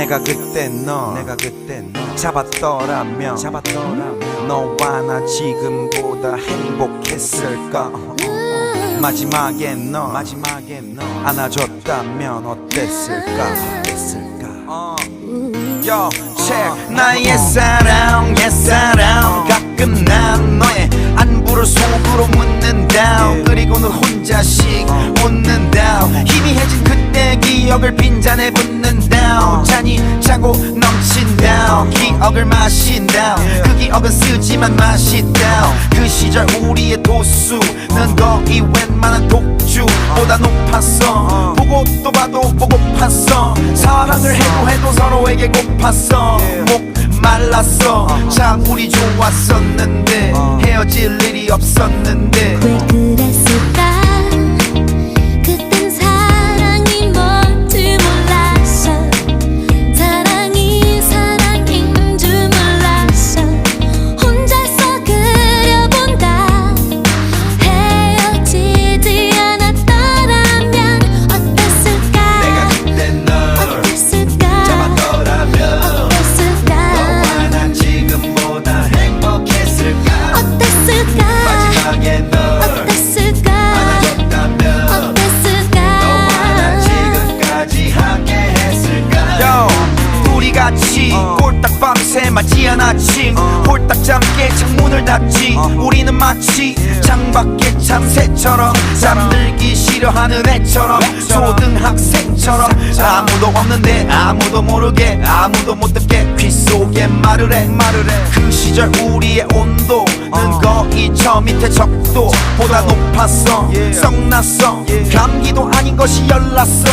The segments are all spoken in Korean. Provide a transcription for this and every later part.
내가 그때 너 내가 그때 너 잡았더라면 잡았더라면 너와 나 지금보다 행복했을까 마지막에 너 마지막에 너 안아줬다면 어땠을까? 어땠을까? 어. Yo, check. 나의 사랑 옛사랑. 가끔 난 너의 안부를 속으로 묻는다 그리고는 혼자씩 웃는다 희미해진 그때 기억을 빈잔에 붓는다 차고 넘친다 기억을 마신다 그 기억은 쓰지만 맛있다 그 시절 우리의 도수는 거의 웬만한 독주보다 높았어. 보고 또 봐도 보고팠어. 사랑을 해도 해도 서로에게 고팠어. 목 말랐어. 참 우리 좋았었는데. 헤어질 일이 없었는데 같이 꼴딱 밤새 맞이한 아침 홀딱 잠게 창문을 닫지. 우리는 마치 창밖의 참새처럼 잠들기 싫어하는 애처럼 초등학생처럼 아무도 없는데 아무도 모르게 아무도 못 듣게 귀 속에 말을 해. 말을 해그 시절 우리의 온도는 거의 저 밑에 적도 보다 높았어. 썩났어. 감기도 아닌 것이 열났어.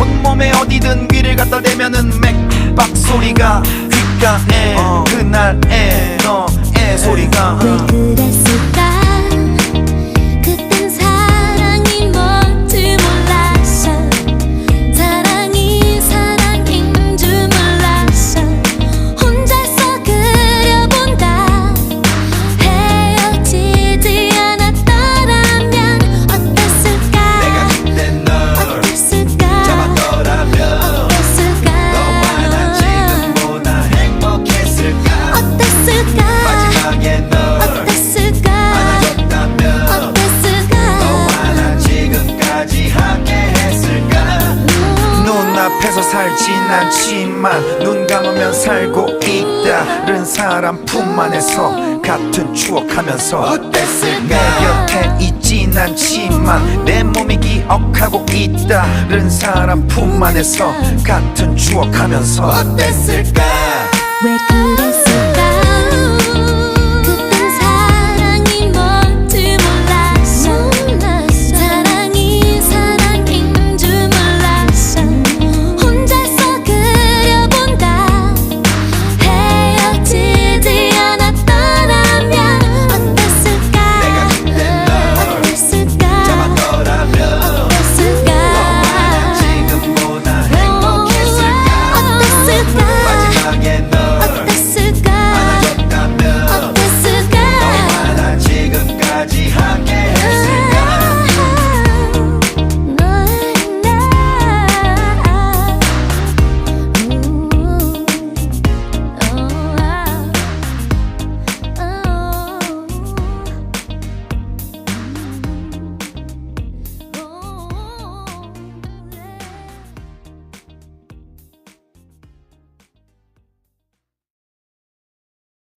온몸에 어디든 귀를 갖다 대면은 맥 박 소리가 귓가에 그날의 너의 소리가. 왜 그랬을까 살진 않지만 눈 감으면 살고 있다 른 사람 품 안에서 같은 추억하면서 어땠을까? 내 곁에 있진 않지만 내 몸이 기억하고 있다 른 사람 품 안에서 같은 추억하면서 어땠을까? 왜 그랬을까